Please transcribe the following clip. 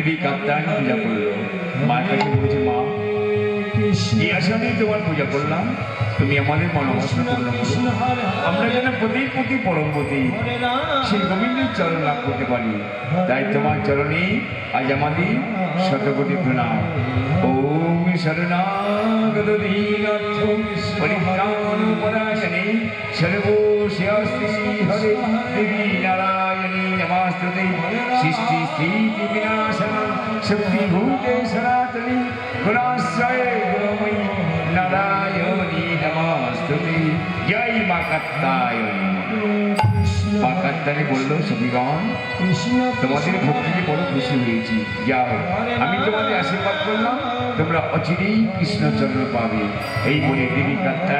দেবী কাত্তায়ন পূজা করল। মায়ের কাছে বলছে, মা, এই আসামে তোমার পূজা করলাম। তুমি আমাদের আমরা যেন প্রতি প্রতি সেই গোবিন্দের চরণ লাভ করতে পারি। তাই তোমার চরণে আজ আমাদের শতকোটি প্রণাম। ওম শরণাগত দীনার্থ। পরিত্রাণ সর্বস্যাস্তি হরে দেবী নারায়ণী কাত্তায়নী। কাত্তায়নী তোমাদের ভক্তিতে বড় খুশি হয়েছি আমি তোমাদের আশীর্বাদ করলাম, তোমরা অচিরেই কৃষ্ণচন্দ্র পাবে। এই বলে দেবী কাত্তা